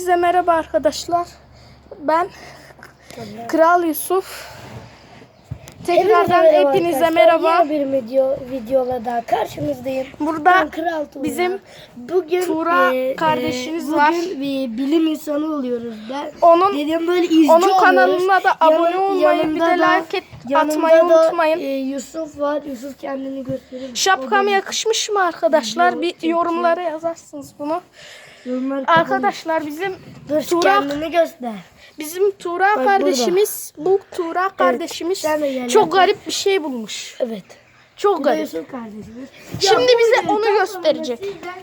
Size merhaba arkadaşlar. Ben Kral Yusuf. Tekrardan Hepinize hepinize merhaba. Yeni bir video videola daha karşınızdayım. Burada Ben Kral Tuğra. bizim bugün Tuğra e, kardeşiniz bugün var. bir bilim insanı oluyoruz. Ben Onun dedim böyle izci onun oluyoruz. kanalına da abone olmayı bir de like et, atmayı da, unutmayın. e, Yusuf var. Yusuf kendini gösterir. Şapkam yakışmış mı arkadaşlar? Video Bir yorumlara yazarsınız bunu. Yorumları kapalı. Arkadaşlar bizim Dur Tuğra kendini göster. bizim Tuğra burada. kardeşimiz bu Tuğra kardeşimiz sen de gel çok garip bir şey bulmuş. Evet. Çok garip. Kardeşimiz. Şimdi bu bize onu gösterecek. sizden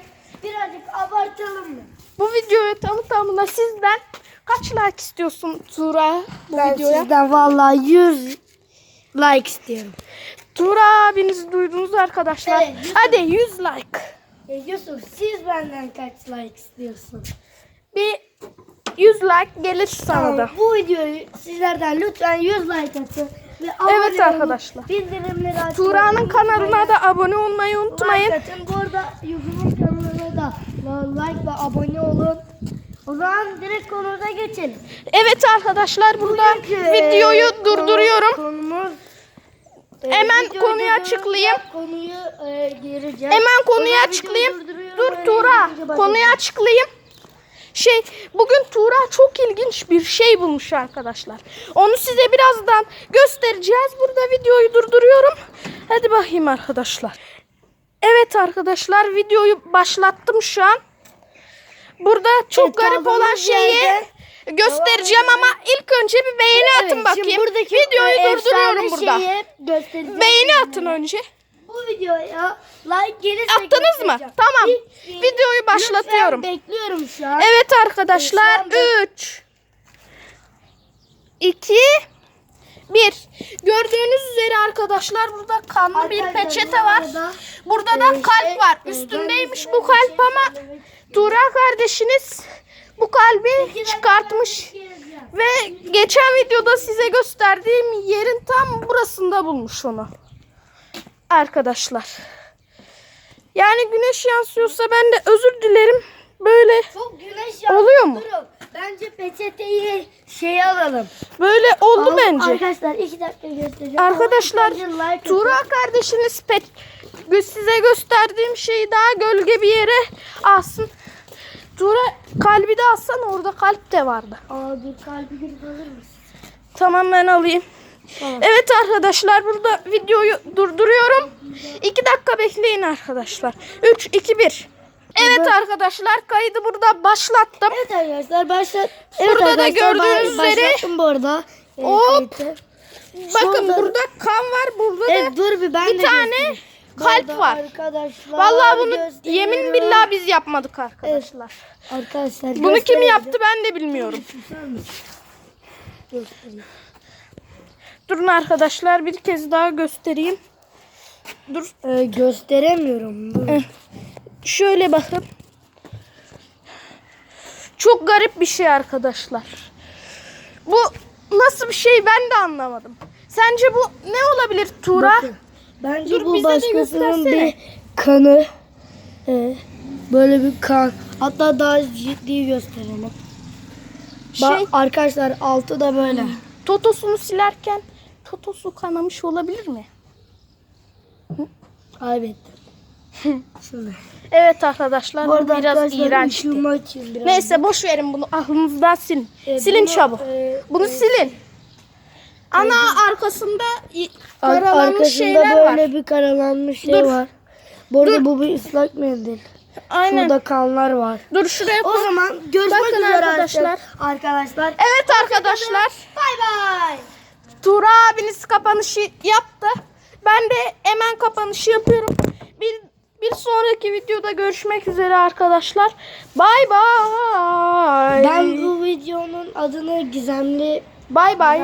Birazcık abartalım mı? Bu videoyu tamı tamına sizden kaç like istiyorsun Tuğra bu Ben videoya? sizden vallahi 100 like istiyorum. Tuğra abinizi duydunuz arkadaşlar. Evet, Yusuf. Hadi 100 like. E, Yusuf siz benden kaç like istiyorsun? Bir 100 like gelir sana da. Bu videoyu sizlerden lütfen 100 like atın. Ve abone Evet olun, arkadaşlar. Bildirimleri açmayı Tuğra'nın kanalına da abone olmayı unutmayın. Like atın. Bu arada Yusuf'un kanalına da like ve abone olun. O zaman direkt konumuza geçelim. Evet arkadaşlar burada Bugünkü, videoyu e, durduruyorum. Konumuz e, Hemen videoyu konuyu açıklayayım. Konuyu e, gireceğim. Hemen konuyu zaman açıklayayım. videoyu durduruyorum, Dur öyle Tuğra konuyu açıklayayım. Şey bugün Tuğra çok ilginç bir şey bulmuş arkadaşlar. Onu size birazdan göstereceğiz. Burada videoyu durduruyorum. Hadi bakayım arkadaşlar. Evet arkadaşlar videoyu başlattım şu an. Burada çok Evet, garip olan şeyi yerde göstereceğim ama ilk önce bir beğeni Evet, atın şimdi bakayım. buradaki Videoyu e, durduruyorum burada. şeyi göstereceğim. Beğeni atın önce. Bu videoya like gelirse Attınız mı? göstereceğim. Tamam. Bir- bir- Videoyu başlatıyorum. Lütfen bekliyorum şu an. Evet arkadaşlar Şu anda- 3 2 1 Gördüğünüz üzere arkadaşlar burada kanlı bir Arkadaşlar, peçete bu var. arada, Burada e, da şey, kalp var. e, Üstündeymiş bu kalp bir şey ama söylemek Tuğra kardeşiniz bu kalbi çıkartmış istiyorum. ve geçen videoda size gösterdiğim yerin tam burasında bulmuş onu. Arkadaşlar. Yani güneş yansıyorsa ben de özür dilerim. Böyle Çok güneş. Oluyor mu? Bence peçeteyi şey alalım. böyle oldu Al- bence. Arkadaşlar iki dakika göstereceğim. Arkadaşlar like Tuğra kardeşiniz pet size gösterdiğim şeyi daha gölge bir yere alsın. Tuğra kalbi de alsan orada kalp de vardı. Dur kalbi girip alır mısın? Tamam ben alayım. Tamam. Evet arkadaşlar burada videoyu durduruyorum. 2 dakika bekleyin arkadaşlar. 3 2 1. Evet arkadaşlar kaydı burada başlattım. Evet arkadaşlar başlat. Burada da arkadaşlar, gördüğünüz ben üzere- başlattım bu arada. e, Hop. kayıtı. Bakın Şurada- burada kan var burada Evet da dur bir ben bir tane göstereyim. Kalp var. Arkadaşlar Vallahi bunu yemin billah biz yapmadık arkadaşlar. Arkadaşlar Bunu kim yaptı ben de bilmiyorum. Durun arkadaşlar bir kez daha göstereyim. Dur. Ee, gösteremiyorum. Dur. Şöyle bakın. Çok garip bir şey arkadaşlar. Bu nasıl bir şey ben de anlamadım. Sence bu ne olabilir Tuğra? Bakın, Bence Dur, bu başkasının bir kanı. Ee, böyle bir kan. Hatta daha ciddi gösterelim. Bak Şey- arkadaşlar altı da böyle. Totosunu silerken totosu kanamış olabilir mi? Kaybettim. Şimdi. Evet arkadaşlar Bu biraz iğrençti. biraz. Neyse boş verin bunu aklınızdan silin. Ee, silin bunu, çabuk. e, bunu e, silin. Ana arkasında i- Ar- karalanmış arkasında şeyler böyle var. bir karalanmış şey Dur. var. Bu arada Dur. bu bir ıslak mendil. Aynen. Şurada kanlar var. Dur şuraya O koy. zaman görüşmek Bakın üzere arkadaşlar. arkadaşlar. Arkadaşlar. Evet arkadaşlar. Bay bay. Tuğra abiniz kapanışı yaptı. Ben de hemen kapanışı yapıyorum. Bir, bir sonraki videoda görüşmek üzere arkadaşlar. Bay bay. Ben bu videonun adını gizemli Bay bay.